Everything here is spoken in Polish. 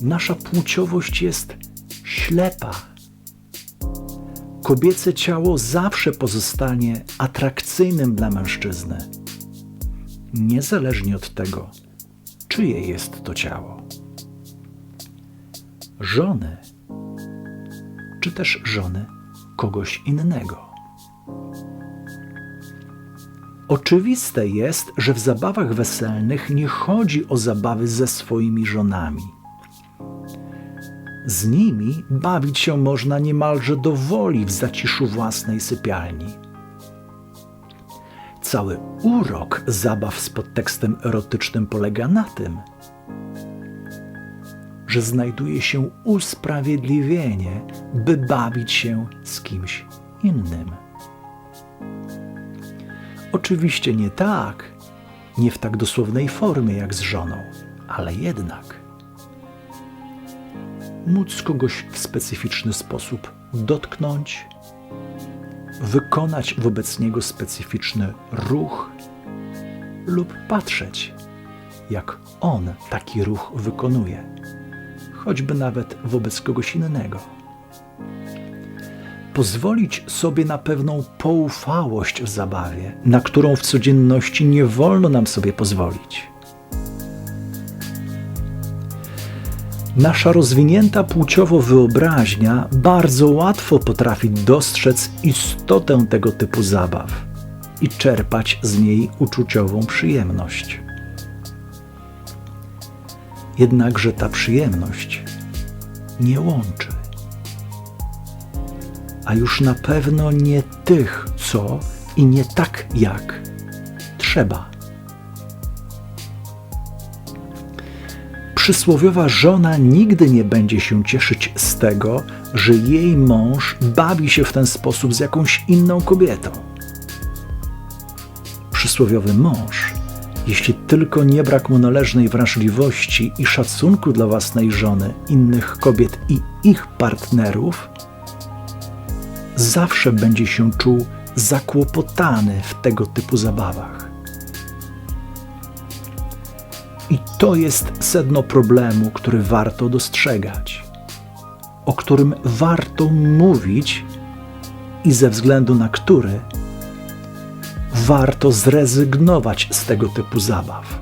Nasza płciowość jest ślepa. Kobiece ciało zawsze pozostanie atrakcyjnym dla mężczyzny, niezależnie od tego, czyje jest to ciało. Żony, czy też żony kogoś innego. Oczywiste jest, że w zabawach weselnych nie chodzi o zabawy ze swoimi żonami. Z nimi bawić się można niemalże do woli w zaciszu własnej sypialni. Cały urok zabaw z podtekstem erotycznym polega na tym, że znajduje się usprawiedliwienie, by bawić się z kimś innym. Oczywiście nie tak, nie w tak dosłownej formie jak z żoną, ale jednak móc kogoś w specyficzny sposób dotknąć, wykonać wobec niego specyficzny ruch lub patrzeć, jak on taki ruch wykonuje, choćby nawet wobec kogoś innego. Pozwolić sobie na pewną poufałość w zabawie, na którą w codzienności nie wolno nam sobie pozwolić. Nasza rozwinięta płciowo wyobraźnia bardzo łatwo potrafi dostrzec istotę tego typu zabaw i czerpać z niej uczuciową przyjemność. Jednakże ta przyjemność nie łączy, a już na pewno nie tych, co i nie tak jak trzeba. Przysłowiowa żona nigdy nie będzie się cieszyć z tego, że jej mąż bawi się w ten sposób z jakąś inną kobietą. Przysłowiowy mąż, jeśli tylko nie brak mu należnej wrażliwości i szacunku dla własnej żony, innych kobiet i ich partnerów, zawsze będzie się czuł zakłopotany w tego typu zabawach. I to jest sedno problemu, który warto dostrzegać, o którym warto mówić i ze względu na który warto zrezygnować z tego typu zabaw.